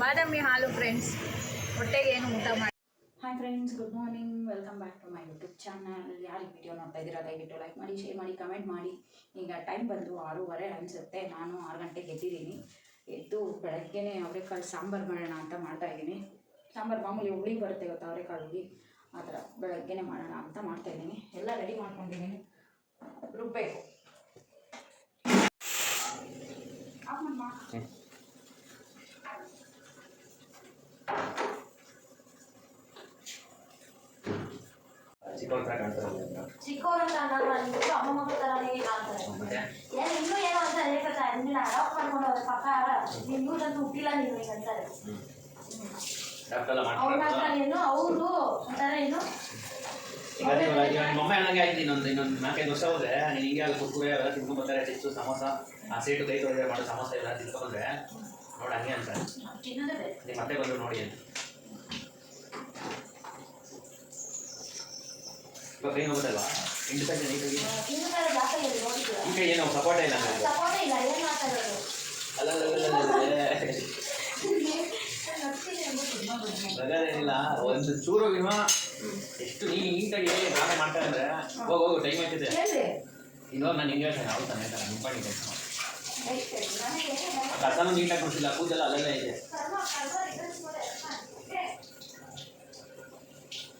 ಬಾದಾಮಿ ಹಾಲು ಫ್ರೆಂಡ್ಸ್ ಹೊಟ್ಟೆಗೆ ಏನು ಊಟ ಮಾಡಿ hi friends good morning welcome back to my YouTube channel ಯಾರಿಗೆ ವಿಡಿಯೋ ನೋಡ್ತಾ ಇದ್ದೀರಾ, ದಯವಿಟ್ಟು ಲೈಕ್ ಮಾಡಿ ಶೇರ್ ಮಾಡಿ ಕಮೆಂಟ್ ಮಾಡಿ. ಈಗ ಟೈಮ್ ಬಂದು ಆರೂವರೆ ಅನಿಸುತ್ತೆ. ನಾನು ಆರು ಗಂಟೆಗೆ ಎದ್ದಿದ್ದೀನಿ. ಎದ್ದು ಬೆಳಗ್ಗೆನೇ ಅವರೆಕಾಳು ಸಾಂಬಾರು ಮಾಡೋಣ ಅಂತ ಮಾಡ್ತಾ ಇದ್ದೀನಿ. ಸಾಂಬಾರು ಮಾಮೂಲಿ ಹುಳಿ ಬರುತ್ತೆ ಇವತ್ತು ಅವರೆಕಾಳು ಹುಳಿ? ಆ ಥರ ಬೆಳಗ್ಗೆನೇ ಮಾಡೋಣ ಅಂತ ಮಾಡ್ತಾ ಇದ್ದೀನಿ. ಎಲ್ಲ ರೆಡಿ ಮಾಡ್ಕೊಂಡಿದ್ದೀನಿ. ರುಬ್ಬೇಕು ಆಫ್ ಮಾಡ್ ಮಾ. ಚಿಕ್ಕವ್ರ ಅನ್ನಲ್ಲ ಇವ್ರು ಅಮ್ಮ ಮಕ್ಕಳ ಥರನೇ ಇಲ್ಲ ಅಂತಾರೆ ಮತ್ತೆ ಏನು ಇನ್ನೂ ಏನೋ ಅಂತ ಹೇಳ್ಕೊತಾ ನಿನ್ನ ಅಡಾಪ್ಟ್ ಮಾಡ್ಕೊಂಡು ಅವ್ರ ಪಕ್ಕ ನೀನು ಯೂಸಂತೂ ಹುಟ್ಟಿಲ್ಲ ನೀನು ಈಗ ಅಂತಾರೆ ಅವ್ರ ಮಾತ್ರ ಏನು ಅವರು ಅಂತಾರೆ ಏನು ಈಗ ಹಂಗೆ ಆಯ್ತು ಇನ್ನೊಂದು ಇನ್ನೊಂದು ನಾಲ್ಕೈದು ವರ್ಷ ಹೋದ್ರೆ ನೀನು ಹಿಂಗೆ ಅಲ್ಲಿ ಕುರ್ಕುರೆ ಅವೆಲ್ಲ ತಿನ್ಕೊಂಡು ಬರ್ತಾರೆ ಚಿಪ್ಸು ಸಮೋಸ ಆ ಸೇಟು ಕೈ ತೊಳೆದ್ರೆ ಮಾಡೋ ಸಮೋಸ ಎಲ್ಲ ತಿನ್ಕೊಂಡ್ರೆ ನೋಡಿ ಹಂಗೆ ಅಂತ ನೀವು ಮತ್ತೆ ಬಂದು ನೋಡಿ ಅಂತ ಇವಾಗ ಕೈ ನೋಡ್ಬೋದಲ್ವಾ ಇಂಟು ಸೈಡ್ ನೀಟಾಗಿ ಈಗ ಏನು ಸಪೋರ್ಟ್ ಇಲ್ಲ ಏನು ಅಲ್ಲ ಅಲ್ಲ, ಅಲ್ಲ, ಒಂದು ಚೂರು ವಿಮ ಎಷ್ಟು ನೀಟಾಗಿ ನಾನೇ ಮಾಡ್ತಾ ಇದ್ರೆ ಹೋಗಿ ಹೋಗು ಟೈಮ್ ಆಯ್ತಿದೆ. ಹೇಳಿ ನಾನು ಹೇಳ್ತೇನೆ ಅವ್ರು ತಾನೇ ಕಸನೂ ನೀಟಾಗಿ ಕೊಡ್ಸಿಲ್ಲ ಕೂದೆಲ್ಲ ಅಲ್ಲೇ ಇದೆ.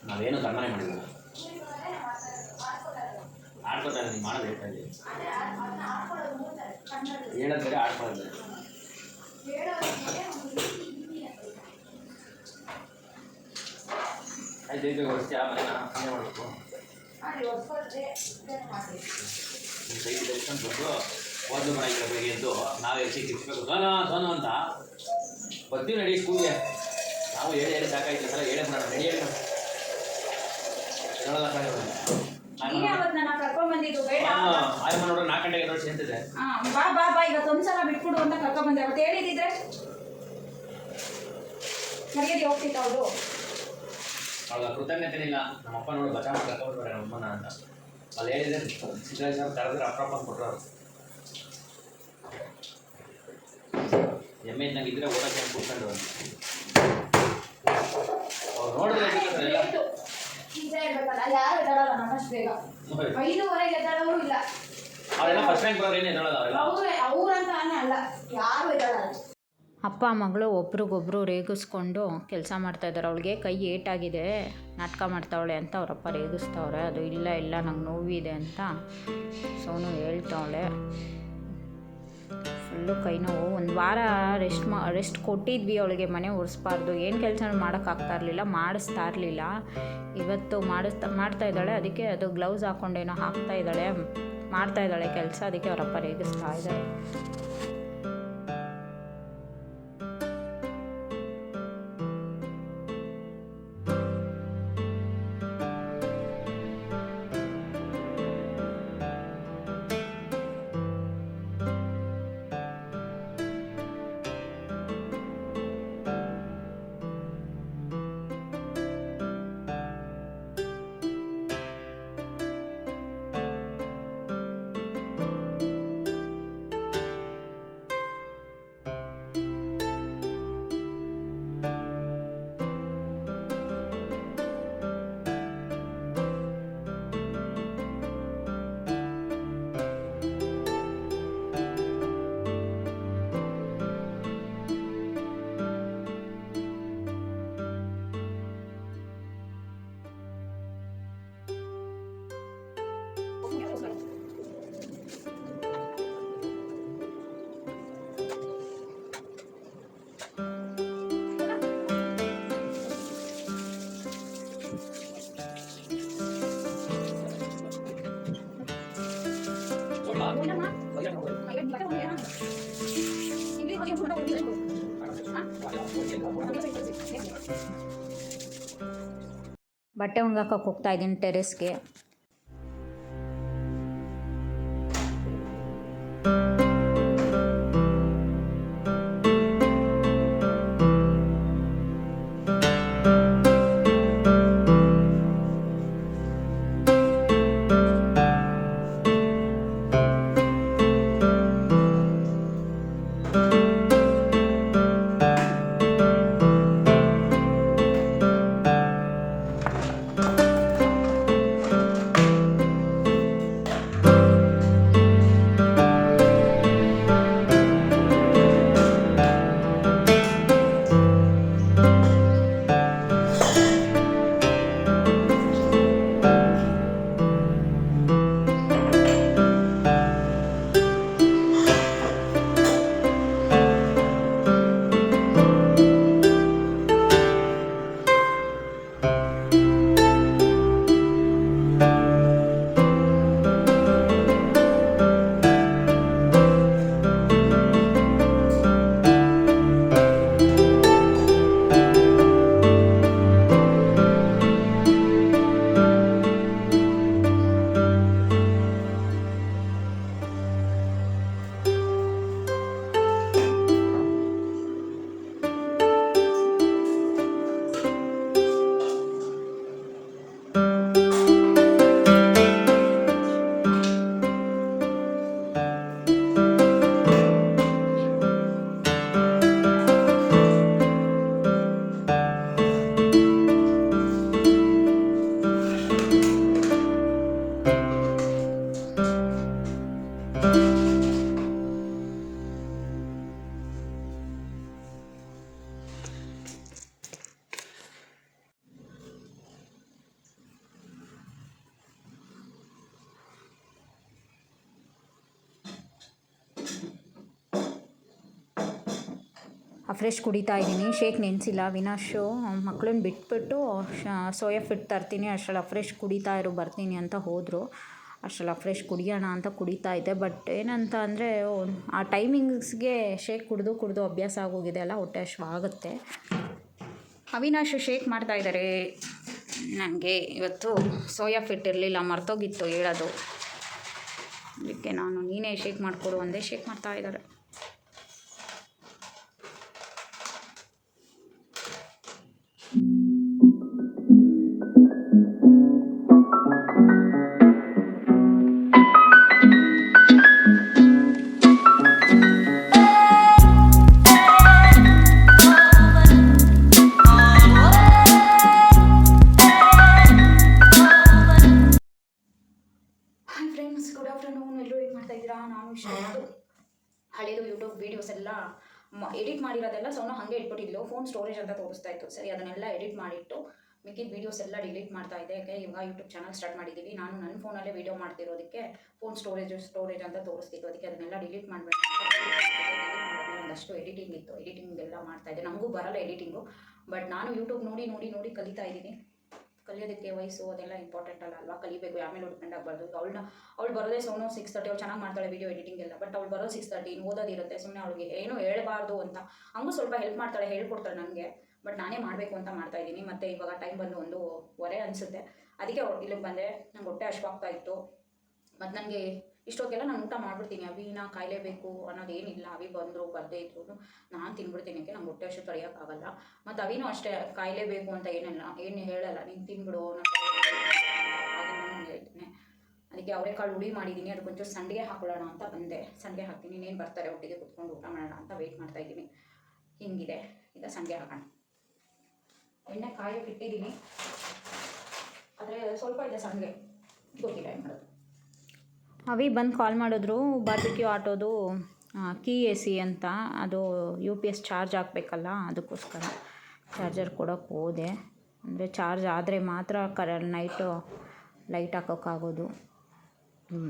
ನಾವೇನು ಕರ್ಮನೆ ಮಾಡಿಲ್ಲ. ಆಡ್ಕೊತಾರೆ ನೀವು ಮಾಡೋದು ಹೇಳ್ತಾ ಇದ್ದೀವಿ ಹೇಳೋದು ಬೇರೆ ಆಡ್ಕೊಳ್ಳೋದು ಬೇರೆ ಹೇಳೋರಿಗೆ ಒಂದು ರೀತಿ ಹಿಂದಿ ಅಂತ ಇದೆ. ಆಯ್ತು ಬೇಗ ಹೊಡಿಸ್ತೀಯ ಮನೆನ ಹಂಗೆ ಮಾಡಬೇಕು ನಿಮ್ಮ ಕೈ ಬಂದು ಒಂದು ಮನೆಗೆ ಬೆಳಿಗ್ಗೆ ಎದ್ದು ನಾವು ಹೆಚ್ಚಿಗೆ ತಿರ್ಸ್ಬೇಕು ಸೋನು ಅಂತ ಬರ್ತೀವಿ ನಡಿ ಸ್ಕೂಲ್ಗೆ ನಾವು ಹೇಳಿ ಹೇಳಿ ಸಾಕಾಯ್ತು ಸಲ ಹೇಳಿ ಮಾಡೋಣ ನಡಿ ಹೇಳಿ ಬೇಡ ಆಯಮ್ಮ ನೋಡ್ರೆ ನಾಲ್ಕು ಗಂಟೆಗೆ ನೋಡಿ ಹಾ, ಬಾ ಬಾ ಬಾ ಇವತ್ತು ಒಂದ್ಸಲ ಬಿಟ್ಬಿಡು ಅಂತ ಕರ್ಕೊಂಡ್ ಬಂದೆ ಅವತ್ತು ಹೇಳಿದಿದ್ರೆ ಮರ್ಯಾದೆ ಹೋಗ್ತಿತ್ತು ಅವರು ಅವಾಗ ಕೃತಜ್ಞತೆನಿಲ್ಲ ನಮ್ಮ ಅಪ್ಪ ನೋಡಿ ಬಚಾ ಮಾಡಿ ಕರ್ಕೊಂಡ್ಬರ್ತಾರೆ ನಮ್ಮ ಅಮ್ಮನ ಅಂತ. ಅಲ್ಲಿ ಹೇಳಿದ್ರೆ ಸಿದ್ದರಾಜ್ ಕರೆದ್ರೆ ಅಪ್ರಪ್ಪ ಕೊಟ್ಟರು ಎಮ್ಮೆ ನಂಗೆ ಇದ್ರೆ ಓಡಕ್ಕೆ ಅಂತ ಕೂತ್ಕೊಂಡು ಅವ್ರು ನೋಡಿದ್ರೆ ಅವರೆಲ್ಲ ಫಸ್ಟ್ ರ್ಯಾಂಕ್ ಬರೋರು ಏನು ಹೇಳೋದು ಅವರೆಲ್ಲ? ಅವ್ರೆ ಅಲ್ಲ ಯಾರು ಎದ್ದಾಳಲ್ಲ. ಅಪ್ಪ, ಮಗಳು ಒಬ್ರಿಗೊಬ್ರು ರೇಗಿಸ್ಕೊಂಡು ಕೆಲಸ ಮಾಡ್ತಾ ಇದ್ದಾರೆ. ಅವಳಿಗೆ ಕೈ ಏಟಾಗಿದೆ. ನಾಟಕ ಮಾಡ್ತಾವಳೆ ಅಂತ ಅವರಪ್ಪ ರೇಗಿಸ್ತವ್ರೆ. ಅದು ಇಲ್ಲ ಇಲ್ಲ, ನಂಗೆ ನೋವಿದೆ ಅಂತ ಸೋನು ಹೇಳ್ತಾವಳೆ. ಫುಲ್ಲು ಕೈ ನೋವು. ಒಂದು ವಾರ ರೆಸ್ಟ್ ಮಾ, ರೆಸ್ಟ್ ಕೊಟ್ಟಿದ್ವಿ ಅವಳಿಗೆ ಮನೆ ಒರೆಸ್ಬಾರ್ದು. ಏನು ಕೆಲಸ ಮಾಡೋಕ್ಕಾಗ್ತಾ ಇರಲಿಲ್ಲ, ಮಾಡಿಸ್ತಾ ಇರಲಿಲ್ಲ. ಇವತ್ತು ಮಾಡಿಸ್ತಾ, ಮಾಡ್ತಾ ಇದ್ದಾಳೆ. ಅದಕ್ಕೆ ಅದು ಗ್ಲೌಸ್ ಹಾಕ್ಕೊಂಡೇನೋ ಹಾಕ್ತಾ ಇದ್ದಾಳೆ. ಮಾಡ್ತಾ ಇದ್ದಾಳೆ ಕೆಲಸ. ಅದಕ್ಕೆ ಅವರಪ್ಪ ರೇಗಿಸ್ತಾ ಇದ್ದಾರೆ. ಬಟ್ಟೆ ಒಣಗಾಕಕ್ಕೆ ಹೋಗ್ತಾ ಇದ್ದೀನಿ ಟೆರೆಸ್ಗೆ ಫ್ರೆಶ್ ಕುಡಿತಾ ಇದ್ದೀನಿ. ಶೇಕ್ ನೆನೆಸಿಲ್ಲ. ವಿನಾಶು ಮಕ್ಕಳನ್ನ ಬಿಟ್ಬಿಟ್ಟು ಸೋಯಾ ಫಿಟ್ ತರ್ತೀನಿ. ಅಷ್ಟರಲ್ಲಿ ಫ್ರೆಶ್ ಕುಡಿತಾ ಇರು, ಬರ್ತೀನಿ ಅಂತ ಹೋದರು. ಅಷ್ಟರಲ್ಲಿ ಫ್ರೆಶ್ ಕುಡಿಯೋಣ ಅಂತ ಕುಡಿತಾ ಇದ್ದೆ. ಬಟ್ ಏನಂತ ಅಂದರೆ ಆ ಟೈಮಿಂಗ್ಸ್ಗೆ ಶೇಕ್ ಕುಡಿದು ಕುಡಿದು ಅಭ್ಯಾಸ ಆಗೋಗಿದೆ ಅಲ್ಲ, ಹೊಟ್ಟೆ ಆಗುತ್ತೆ ಅವಿನಾಶು ಶೇಕ್ ಮಾಡ್ತಾ ಇದ್ದಾರೆ. ನನಗೆ ಇವತ್ತು ಸೋಯಾ ಫಿಟ್ ಇರಲಿಲ್ಲ, ಮರ್ತೋಗಿತ್ತು ಹೇಳೋದು. ಅದಕ್ಕೆ ನಾನು ನೀನೇ ಶೇಕ್ ಮಾಡಿಕೊಡು ಒಂದೇ ಶೇಕ್ ಮಾಡ್ತಾ ಇದ್ದಾರೆ. ನಾನು ಇಷ್ಟೊಂದು ಹಳೇದು ಯೂಟ್ಯೂಬ್ ವೀಡಿಯೋಸ್ ಎಲ್ಲ ಎಡಿಟ್ ಮಾಡಿರೋದೆಲ್ಲ ಸೌನ ಹಾಗೆ ಇಟ್ಬಿಟ್ಟಿದ್ಲು. ಫೋನ್ ಸ್ಟೋರೇಜ್ ಅಂತ ತೋರಿಸ್ತಾ ಇತ್ತು. ಸರಿ ಅದನ್ನೆಲ್ಲ ಎಡಿಟ್ ಮಾಡಿಟ್ಟು ಮಿಕ್ಕಿದ ವೀಡಿಯೋಸ್ ಎಲ್ಲ ಡಿಲೀಟ್ ಮಾಡ್ತಾ ಇದ್ದೆ. ಯಾಕೆ ಇವಾಗ ಯೂಟ್ಯೂಬ್ ಚಾನಲ್ ಸ್ಟಾರ್ಟ್ ಮಾಡಿದ್ದೀವಿ. ನಾನು ನನ್ನ ಫೋನಲ್ಲೇ ವೀಡಿಯೋ ಮಾಡ್ತಿರೋದಕ್ಕೆ ಫೋನ್ ಸ್ಟೋರೇಜ್ ಸ್ಟೋರೇಜ್ ಅಂತ ತೋರಿಸ್ತಿತ್ತು. ಅದಕ್ಕೆ ಅದನ್ನೆಲ್ಲ ಡಿಲೀಟ್ ಮಾಡಬೇಕು ಒಂದಷ್ಟು ಎಡಿಟಿಂಗ್ ಇತ್ತು. ಎಡಿಟಿಂಗ್ ಎಲ್ಲ ಮಾಡ್ತಾ ಇದ್ದೆ. ನಮಗೂ ಬರಲ್ಲ ಎಡಿಟಿಂಗು ಬಟ್ ನಾನು ಯೂಟ್ಯೂಬ್ ನೋಡಿ ನೋಡಿ ನೋಡಿ ಕಲಿತಾ ಇದ್ದೀನಿ. ಕಲಿಯೋದಕ್ಕೆ ವಯಸ್ಸು ಅದೆಲ್ಲ ಇಂಪಾರ್ಟೆಂಟ್ ಅಲ್ಲ ಅಲ್ವಾ? ಕಲಿಬೇಕು ಆಮೇಲೆ ಡಿಪೆಂಡ್ ಆಗಬಾರ್ದು. ಈಗ ಅವಳನ್ನ ಅವಳು ಬರೋದೇ ಸೋನು ಸಿಕ್ಸ್ ತರ್ಟಿ ಅವ್ಳು ಚೆನ್ನಾಗಿ ಮಾಡ್ತಾಳೆ ವಿಡಿಯೋ ಎಡಿಟಿಂಗ್ ಎಲ್ಲ ಬಟ್ ಅವ್ಳು ಬರೋದು ಸಿಕ್ಸ್ ತರ್ಟಿ ಓದೋದಿರುತ್ತೆ ಸುಮ್ಮನೆ ಅವಳಿಗೆ ಏನೂ ಹೇಳಬಾರ್ದು ಅಂತ. ಹಂಗೂ ಸ್ವಲ್ಪ ಹೆಲ್ಪ್ ಮಾಡ್ತಾಳೆ, ಹೇಳ್ಕೊಡ್ತಾಳೆ ನನಗೆ ಬಟ್ ನಾನೇ ಮಾಡಬೇಕು ಅಂತ ಮಾಡ್ತಾ ಇದ್ದೀನಿ. ಮತ್ತು ಇವಾಗ ಟೈಮ್ ಬಂದು ಒಂದು ಹೊರೆ ಅನಿಸುತ್ತೆ. ಅದಕ್ಕೆ ಇಲ್ಲಿಗೆ ಬಂದೆ ನಂಗೆ ಹೊಟ್ಟೆ ಹಶ್ವಾಗ್ತಾ ಇತ್ತು. ಮತ್ತು ನನಗೆ ಇಷ್ಟೊತ್ತಿಗೆಲ್ಲ ನಾನು ಊಟ ಮಾಡ್ಬಿಡ್ತೀನಿ ಅವಿನ ಕಾಯಿಲೇಬೇಕು ಅನ್ನೋದೇನಿಲ್ಲ. ಅವಿ ಬಂದರು, ಬರದೇ ಇದ್ರು, ನಾನು ತಿನ್ಬಿಡ್ತೀನಿ. ಯಾಕೆ? ನಂಗೆ ಹೊಟ್ಟೆ ಅಷ್ಟು ತಡೆಯೋಕ್ಕಾಗಲ್ಲ ಮತ್ತು ಅವಿನೂ ಅಷ್ಟೇ ಕಾಯಿಲೇಬೇಕು ಅಂತ ಏನಲ್ಲ, ಏನು ಹೇಳಲ್ಲ. ನೀನು ತಿನ್ಬಿಡು ನಾನು ಹೇಳ್ತೀನಿ. ಅದಕ್ಕೆ ಅವರೆಕಾಳು ಹುಳಿ ಮಾಡಿದ್ದೀನಿ ಅದಕ್ಕೊಂಚೂರು ಸಂಡಿಗೆ ಹಾಕೊಳ್ಳೋಣ ಅಂತ ಬಂದೆ. ಸಂಡಿಗೆ ಹಾಕ್ತೀನಿ. ಇನ್ನೇನು ಬರ್ತಾರೆ ಒಟ್ಟಿಗೆ ಕುತ್ಕೊಂಡು ಊಟ ಮಾಡೋಣ ಅಂತ ವೆಯ್ಟ್ ಮಾಡ್ತಾ ಇದ್ದೀನಿ. ಹಿಂಗಿದೆ. ಈಗ ಸಂಡಿಗೆ ಹಾಕೋಣ. ಎಣ್ಣೆ ಕಾಯೋಕೆ ಇಟ್ಟಿದ್ದೀನಿ ಆದರೆ ಸ್ವಲ್ಪ ಇದೆ ಸಂಡಿಗೆ. ಗೊತ್ತಿಲ್ಲ ಏನು ಮಾಡೋದು. ಅವಿ ಬಂದು ಕಾಲ್ ಮಾಡಿದ್ರು ಬಾರ್ಬಿಕ್ಯೂ ಆಟೋದು ಕೀ ಎ ಸಿ ಅಂತ ಅದು ಯು ಪಿ ಎಸ್ ಚಾರ್ಜ್ ಹಾಕಬೇಕಲ್ಲ ಅದಕ್ಕೋಸ್ಕರ ಚಾರ್ಜರ್ ಕೊಡೋಕ್ಕೆ ಹೋದೆ. ಅಂದರೆ ಚಾರ್ಜ್ ಆದರೆ ಮಾತ್ರ ಕರ ನೈಟು ಲೈಟ್ ಹಾಕೋಕ್ಕಾಗೋದು. ಹ್ಞೂ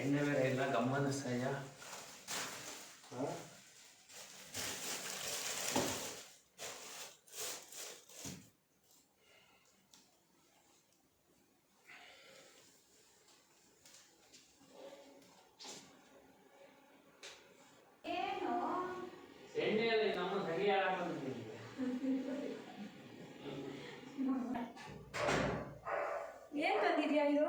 ಎಣ್ಣೆ ಬೇರೆ ಎಣ್ಣೆಯಲ್ಲಿ ನಮ್ಮ ಸರಿ ಯಾರು ಹಾಕೊಂಡಿದ್ದೀವಿ ಏನು ತಂದಿದ್ಯಾ ಇದು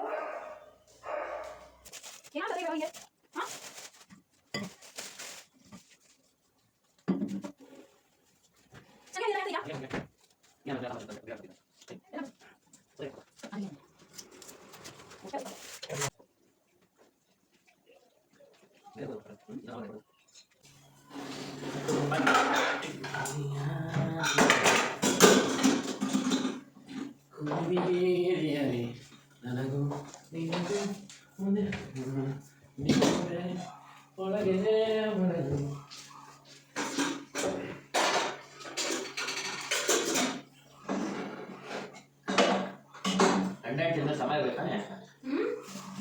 ನನಗೂ ನಿನಗೂ ಮುಂದೆ ಒಳಗೆ ಬರಲು ಗಂಡ ಸಮಯ ಬೇಕಾನೆ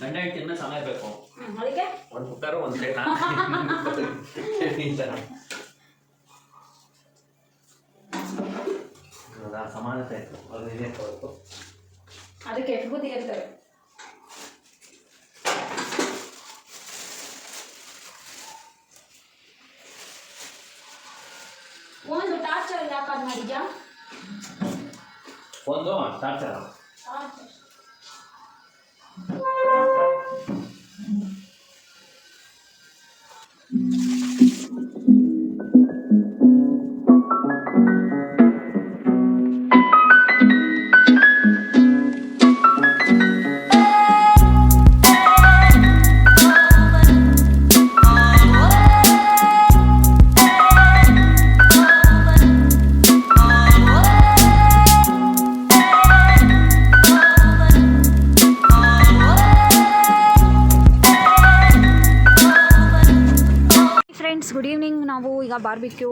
ಗಂಡ ಹೆಂಡತಿನ ಸಮಯ ಬೇಕು. ಒಂದು ಕುಕ್ಕರು ಒಂದು ಪ್ಲೇಟ್ ಈ ಥರ ಹೌದಾ ಸಮಾನತೆ ಆಯ್ತು. ಅದು ಇದೆ ಅದಕ್ಕೆ ಎಷ್ಟು ಬುದ್ಧಿ ಇರ್ತಾರೆ ಒಂದು ಟಾರ್ಚರ್ ಯಾಕಾದ್ ಮಾಡಿದ್ಯಾ ಒಂದು ಟಾರ್ಚರ್ ಫ್ರೆಂಡ್ಸ್ ಈಗ ಬಾರ್ಬಿಕ್ಯೂ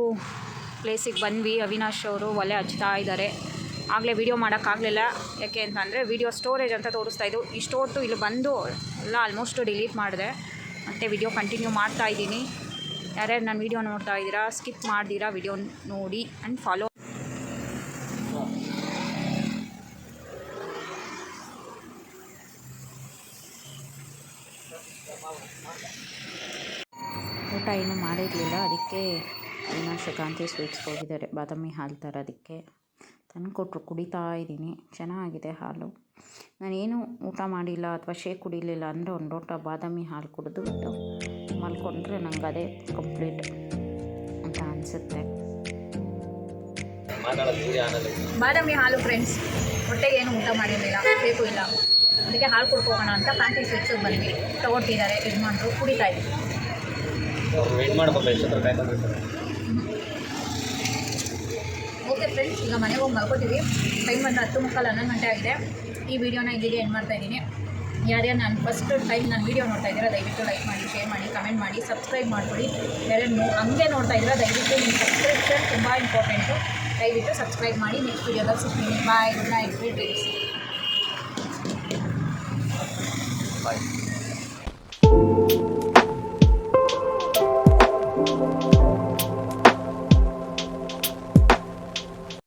ಪ್ಲೇಸಿಗೆ ಬಂದ್ವಿ. ಅವಿನಾಶ್ ಅವರು ಒಲೆ ಹಚ್ತಾ ಇದ್ದಾರೆ ಆಗಲೇ ವಿಡಿಯೋ ಮಾಡೋಕ್ಕಾಗಲಿಲ್ಲ ಯಾಕೆ ಅಂತಂದರೆ ವಿಡಿಯೋ ಸ್ಟೋರೇಜ್ ಅಂತ ತೋರಿಸ್ತಾ ಇದ್ದು ಇಷ್ಟೊತ್ತು ಇಲ್ಲಿ ಬಂದು ಎಲ್ಲ ಆಲ್ಮೋಸ್ಟ್ ಡಿಲೀಟ್ ಮಾಡಿದೆ. ಮತ್ತು ವಿಡಿಯೋ ಕಂಟಿನ್ಯೂ ಮಾಡ್ತಾ ಇದ್ದೀನಿ. ಯಾರ್ಯಾರು ನನ್ನ ವೀಡಿಯೋ ನೋಡ್ತಾ ಇದ್ದೀರಾ ಸ್ಕಿಪ್ ಮಾಡ್ದಿರಾ ವಿಡಿಯೋ ನೋಡಿ ಆ್ಯಂಡ್ ಫಾಲೋ ಏನು ಮಾಡಿರಲಿಲ್ಲ. ಅದಕ್ಕೆ ಏನೋ ಶ್ರೀಕಾಂತಿ ಸ್ವೀಟ್ಸ್ಗೆ ಹೋಗಿದ್ದಾರೆ. ಬಾದಾಮಿ ಹಾಲು ತರೋದಕ್ಕೆ ತಂದು ಕೊಟ್ಟರು. ಕುಡಿತಾ ಇದ್ದೀನಿ. ಚೆನ್ನಾಗಿದೆ ಹಾಲು. ನಾನೇನು ಊಟ ಮಾಡಿಲ್ಲ ಅಥವಾ ಶೇಕ್ ಕುಡಿಲಿಲ್ಲ ಅಂದರೆ ಒಂದು ಲೋಟ ಬಾದಾಮಿ ಹಾಲು ಕುಡಿದು ಬಿಟ್ಟು ಮಲ್ಕೊಂಡ್ರೆ ನಂಗೆ ಅದೇ ಕಂಪ್ಲೀಟ್ ಅಂತ ಅನಿಸುತ್ತೆ. ಬಾದಾಮಿ ಹಾಲು ಫ್ರೆಂಡ್ಸ್ ಹೊಟ್ಟೆಗೆ ಏನು ಊಟ ಮಾಡಿರಲಿಲ್ಲ. ಬೇಕು ಇಲ್ಲ. ಅದಕ್ಕೆ ಹಾಲು ಕುಡ್ಕೋಗೋಣ ಅಂತ ಪ್ಯಾಂಟಿ ಸ್ವೀಟ್ಸಿಗೆ ಬಂದ್ವಿ. ತೊಗೊಟ್ಟಿದ್ದಾರೆ ಯಜಮಾನ್ರು. ಕುಡಿತಾ ಇದ್ದೀವಿ ಅವ್ರು ವೆಯ್ಟ್ ಮಾಡ್ಬೇಕು ಬೇಕಂದ್ರೆ ಕಾಯ್ಕೊಂಡಿರ್ತಾರೆ ಓಕೆ ಫ್ರೆಂಡ್ಸ್ ಈಗ ಮನೆಗೆ ಹೋಗಿ ಮಲ್ಕೋತೀವಿ. ಟೈಮ್ ಬಂದು ಹತ್ತು ಮುಕ್ಕಾಲು ಹನ್ನೊಂದು ಗಂಟೆ ಆಗಿದೆ. ಈ ವಿಡಿಯೋನ ಇಲ್ಲಿಗೆ ಏನು ಮಾಡ್ತಾ ಇದ್ದೀನಿ. ಯಾರ್ಯಾರು ನಾನು ಫಸ್ಟ್ ಟೈಮ್ ನಾನು ವೀಡಿಯೋ ನೋಡ್ತಾ ಇದ್ದೀರಾ ದಯವಿಟ್ಟು ಲೈಕ್ ಮಾಡಿ ಶೇರ್ ಮಾಡಿ ಕಮೆಂಟ್ ಮಾಡಿ ಸಬ್ಸ್ಕ್ರೈಬ್ ಮಾಡಿಕೊಡಿ ಯಾರ್ಯಾರು ನೋ ಹಂಗೆ ನೋಡ್ತಾ ಇದ್ದೀರಾ ದಯವಿಟ್ಟು ನಿಮ್ಮ ಸಬ್ಸ್ಕ್ರಿಪ್ಷನ್ ತುಂಬ ಇಂಪಾರ್ಟೆಂಟು ದಯವಿಟ್ಟು ಸಬ್ಸ್ಕ್ರೈಬ್ ಮಾಡಿ ನೆಕ್ಸ್ಟ್ ವೀಡಿಯೋದಲ್ಲಿ ಸಿಗ್ತೀನಿ. Bye good night good dreams bye